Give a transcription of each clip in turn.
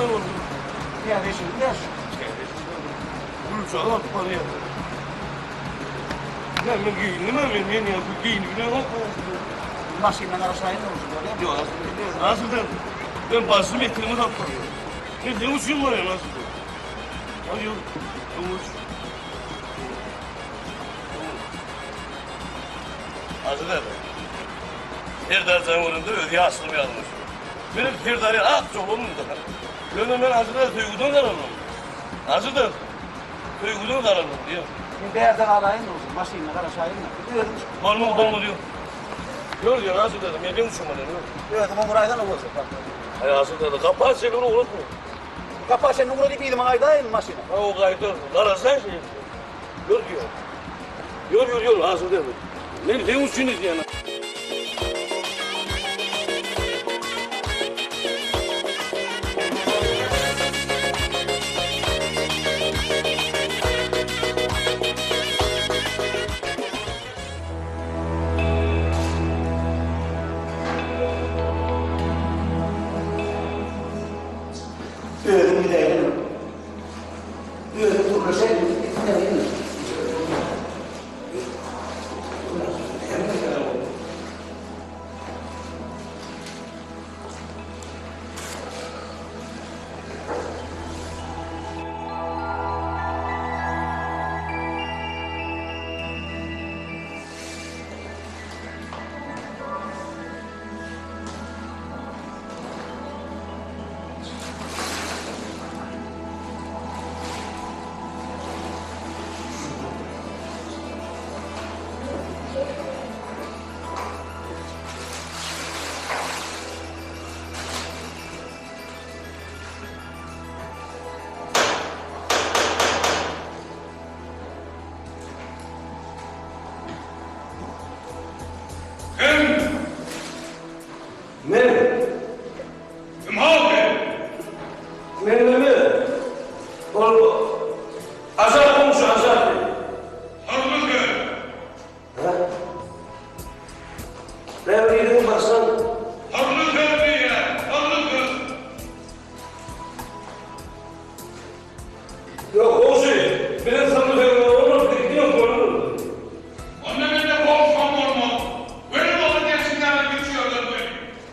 oğlum. Yerleşim gel şu. Yerleşim. Bunu çalan para yapar. Ben ben giyindim ben ben yeni yapıp giyindim ne var? Nasıl ben araçlayın mı? Yok aslında. Nasıl ben? Ben bastım ekranı kapatıyor. Ben ne uçuyorum oraya nasıl? Hayır. Ben uçuyorum. Hacı dedi. Firdar Cemur'un da ödeye asılmayalım. Benim Firdar'ı at çoluğumdur. Gönlüm ben da duygudan. Hazır da duygudan karanım diyor. Şimdi değerden alayın ne olsun? Maşinle aşağıya ne? Diyorum. Balmum diyor. Gör diyor nasıl dedim ya ben uçum bana diyor. Ama buraydan olacak bak. Hay hazır dedi. Kapat seni onu unutma. Kapağı sen numara değil miydim aydayım maşine? Ha o kaydı. Karasan şey. Gör diyor. Gör gör gör hazır dedi. Ne uçunuz yani?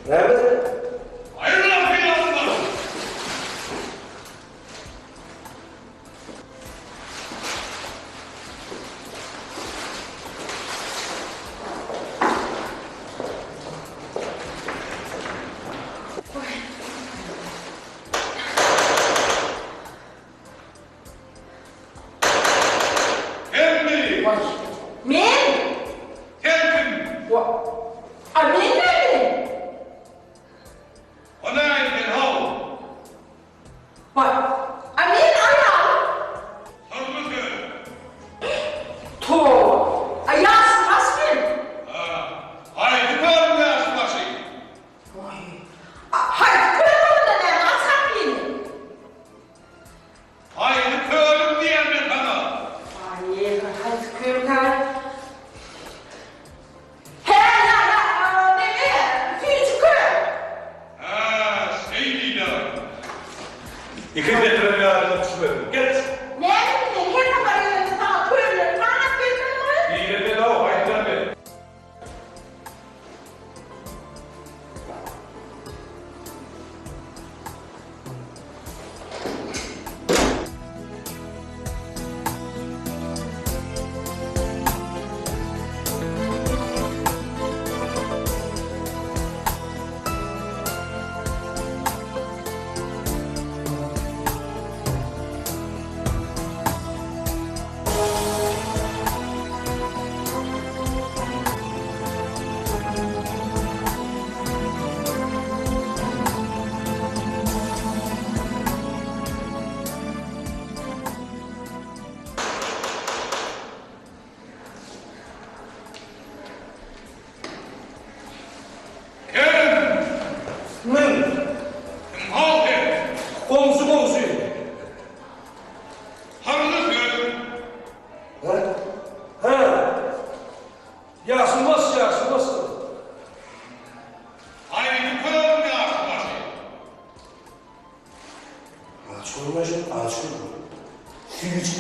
Bu. Nerede? Hayır lan health career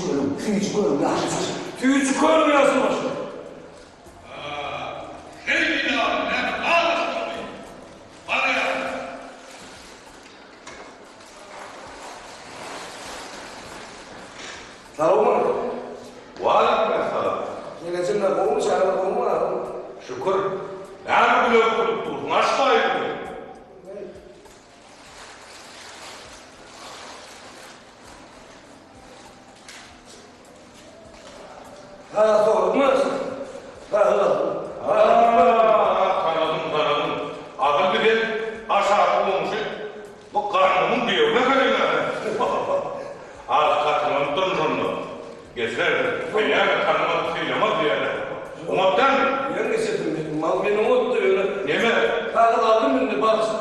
koyalım, tüyücü koyalım, yaşlı saçı. Tüyücü koyalım yazın başına. Hey bir daha ne ağlasın Bana ya. Sağ Waalaikumsalam. Geleceğim de kovmu çağırma kovmu var. Şükür. Nerede bile okudup durdun? Aşağıydı. Ha. Ha ha. Aa, kanadım kanadım. Adım bir aşağı olmuş. Bu karnımın diyor. Ne kadar Az katılım durumunda. Geçler. Ben yani tanımak kıyamaz yani. Umuttan dedim. Mal beni unuttu öyle. yeme. Kaldı aldım şimdi baksın.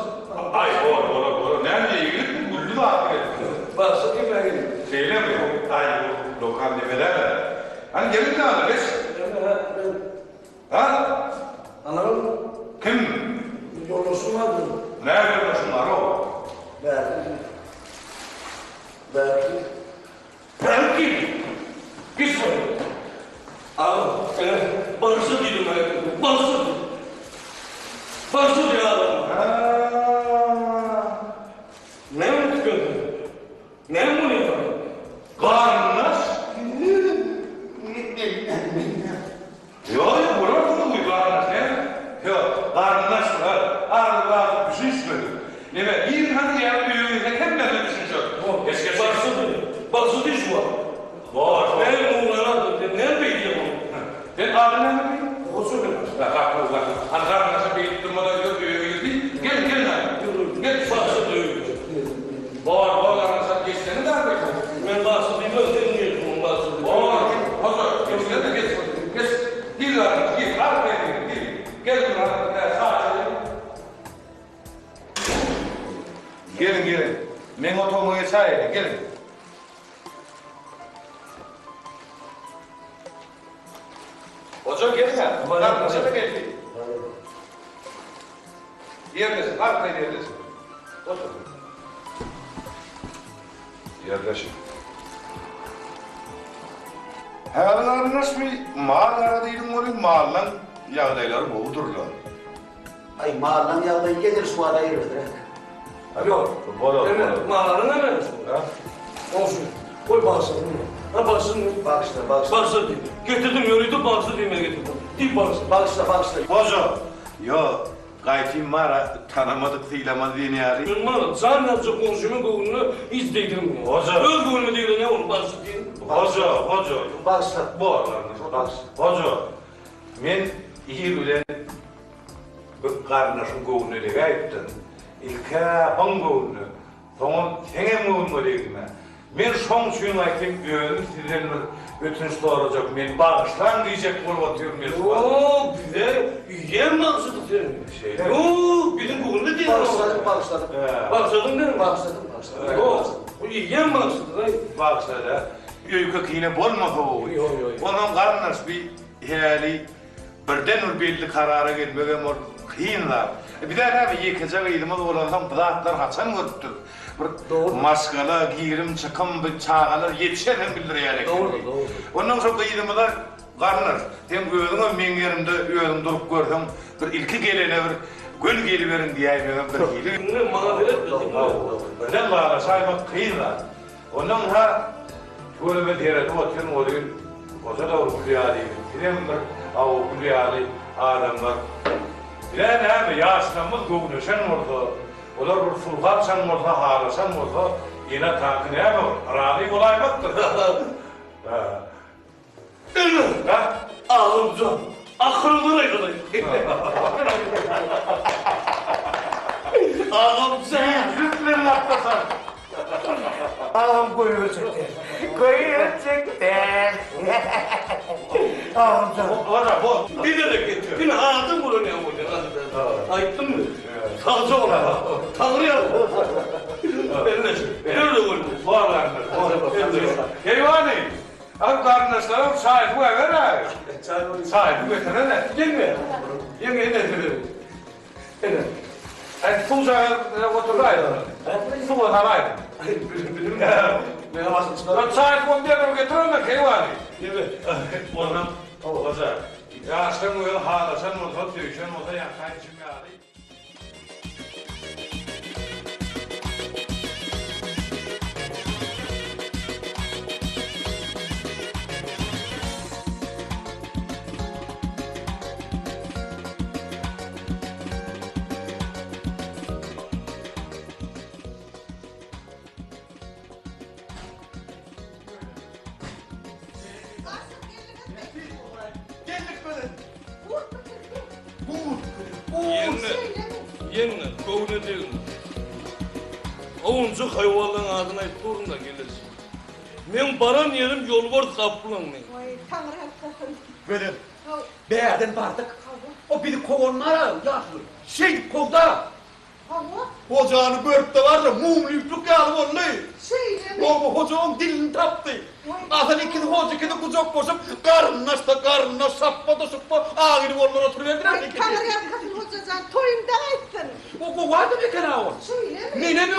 Ay doğru doğru doğru. Nerede ilgili bu güldü de akıl Baksın kim ben. Şeyle mi? Ay bu lokal demeler. Gelin de alır. Geç. Ha? Anladın? Kim? Yolcusun vardı. Nerede şunlar o? Belki. Belki. Belki. Git sonra. Abi, ben barısı değilim ben. Barısı değilim. Barısı diyor adam. Ne mi tutuyorsun? Ne mi bunu yapıyorsun? Karnınız? Yok yok, burada mı bu karnınız ne? Yok, karnınız var. Ağrı var, bir şey içmedim. Ne be, iyi hadi ya, büyüğüne bir şey yok. Geç geç. Barısı değil şu an. Var. Ben dedim. Ne onu? Ben adını ne bileyim? Olsun benim. Ya kalk ulan. Hani karnınızı bir durmadan Men otomoya çay gelin. Hoca gelin ya. Lan, hoca da geldi. Yerdesin, arkaya yerdesin. Otur. Yerleşin. Herhalde nasıl bir mal aradıydım onu mallan yağdayları boğdurlar. Ay mahallen yağda gelir su arayı verir. Yok. Bolo, Evet, mağaranın hemen Ha? Olsun. Koy bağırsın. Ha bağırsın. Bakışla, bakışla. Bağırsın değil. Getirdim yoruyordu bağırsın diye getirdim. Değil bağırsın. Bakışla, bakışla. Bozo. Yo, gaytim var tanımadık fiylamadı diye yani. Yılmaz, sen ne yapacak konuşumun kovunu hiç değdirmiyor. Hoca. Öz kovunu değil ne olur bağırsın değil. Bozo, bozo. Bakışla. Bu aralarında. Bak. Bozo. Men iyi bilen karnaşın kovunu diye ayıptın. Kovunu. Sonra sene kovunu dedim ben. Men son suyun aytayım, öğün sizden bir ötünç doğuracak. Men bağışlan diyecek bulup atıyorum ben. Oo, bize yem bağırsın senin. Şeyler. Yoo, bizim. Bakışladım, bakışladım. He. Bağırsadın değil mi? Bakışladım, bakışladım. Yok, bu bağırsın. Baksa da öykü kine bolmasa o. Yo, yo, yo. Onun karnıs bir hali birden ur belli karara gelmegen or kıyınlar. E bir de tabi yekece kıydımız olansam bıraklar haçan görüptür. Bir maskala, giyirim, çıkım, bir çağalar yetişen bildir yani. Doğru, doğru. Ondan sonra da karnır. Hem gözüme men yerimde özüm durup gördüm. Bir ilki gelene bir göl geliverin diye bir hili. Ne mağfiret dedim. Ne lala saymak kıyınlar. Ondan ha Şöyle bir yere oturun olayım. Oza da kuliyali. Bilem bir av kuliyali adamlar. Mi yaşlanmış gövünü sen orada. Olar bir sulhan sen orada, hala sen orada. Yine tankı ne mi? Radi kolaymaktır. Ağımcan. Akıllıdır ayrılayım. Ağımcan. Lütfen atlasan. Ağam koyuyor çekti. Koyuyor çekti. Ağamcan. Ora bu. Bir de de getir. Bir ağzım bunu ne olacak? Ayıttın mı? Sağcı ola. Tanrı ya. Eline Nerede koydun? Bu alanlar. Eyvani. Al kardeşlerim sahip bu eve ne? Sahip bu eve ne? Yenge. Yenge ne dedi? Ene. En tuzağa oturaydı. Tuğla haraydı. Ay bilim bilim. Ne havasını çıkar? Lan saat 11'de mi getirin de keyvani? Evet. Ondan olacak. Ya sen o yıl hala sen o da tüyüşen o da yakayın şimdi yenge, kovne değil. Ovuncu hayvanların adına ayıp durun da gelirsin. Men baran yerim yol var kapılan men. Oy Tanrı Böyle. Beğerdin bardık. O bir kovonlara yaşlı. Şey kovda. Hava Ocağını börtte var da mumluyukluk yağlı vallahi. söyle O bu hocam dilini taptı. Azan ikini hoca ikini kucak koşup karnına da karnına sappa da suppa ağırı vollar oturuverdiler. Ay Tanrı kadın hocacan toyumda ettin. O bu vardı bir kere o. Söyle mi? Nene mi?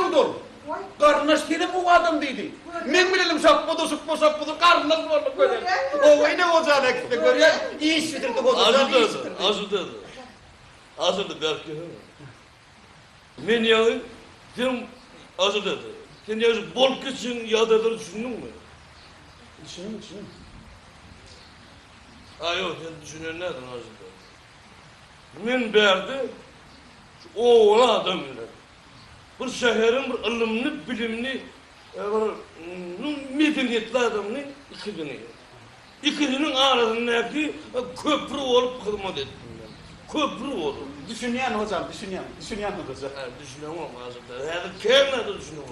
Vay Karnına seni bu adam dedi. Ne bilelim sappa da suppa sappa da karnına vollar böyle. O yine ocağına gitti görüyor. İyi işitirdi Azıdadı, işitirdi. azıdadı. Azıdı belki. Men yani, sen azıdadı. Sen yani bol kışın yağdadır düşündün mü? Düşünün düşünün. Ha yok, sen düşünen nereden azıdadı? Men berdi, o oğlan adam ile. Bir şehrin bir ılımlı, bilimli, e, bir mm, medeniyetli adamını iki güne. İkisinin arasındaki köprü olup hizmet ettim ben. Köprü olup. Düşünen hocam düşünen. Düşünen hocam. Ha, düşünemem aslında. Yani kendine de düşünemem.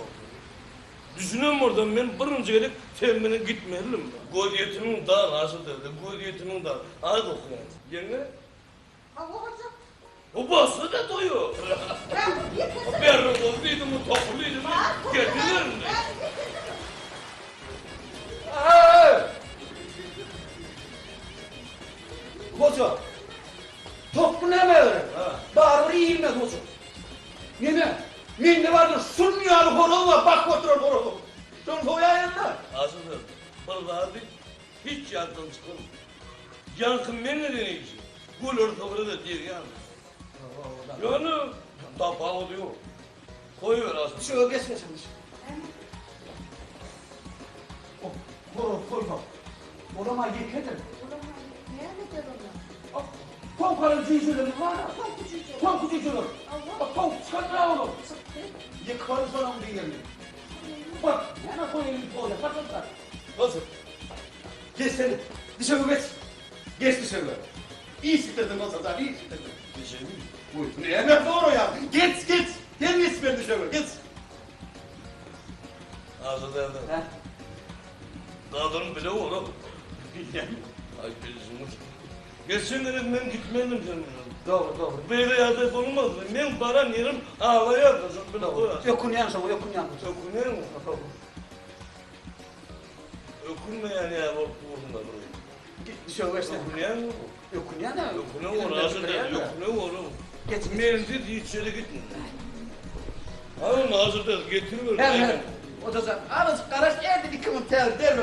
Düşünemem oradan ben birinci gelip beni gitmeyelim. Godiyetimin dar nasıl dedi, godiyetimin dar. Hadi okuyun. Yenge, Hava hocam. o bası da doyuyor. Ben yeter. Ben olduydım, topluydım, getirdim. Aa! Hoca, toplu ne öyle? Bağırır mi hoca? Yine, minde vardır sunmuyor horoz var, bak oturur horoz. Son koya yanına. Aslında bırlardı, hiç yardım çıkın. Yankın ben ne deneyeceğim? Gül ortamını da diyor yani. Yani, tapa oluyor. Koyuyor aslında. Şöyle geç geç geç. Horoz koyma. Orama yıkadın. Ne yapacağız ona? Tonkarın cücüleri var cücüleri. Allah. Bak tonk çıkartma oğlum. Yıkarız ona onu diyelim. Bak, hemen koyayım bir koyayım. Bak bak. Nasıl? Geç seni. Dışarı geç. Geç dışarı. İyi sitirdin o zaman, iyi sitirdin. Bir şey mi? Buyur. Ne hemen doğru ya. Geç, geç. Gel geç ver dışarı, geç. Aslında da. Ha? Kadın bile olur. Ay gözümüz. Geçen dedim ben gitmeyelim canım. Doğru, doğru. Böyle yerde olmaz. Ben para yerim ağlaya kızım bile koyar. Yokun yan sana, yokun yan. Ökünür mü? Ökünme yani ya bak uğrunda böyle. Git dışarı geç. Ökünüyor mu? Yokun yan ha. Ökünüyor mu? Nasıl der? Ökünüyor mu? Geç. Mendil içeri gitme. Abi nasıl der? Getiriver. Hem hem. O da zaten. Arası karış geldi, dikimin tel, del o.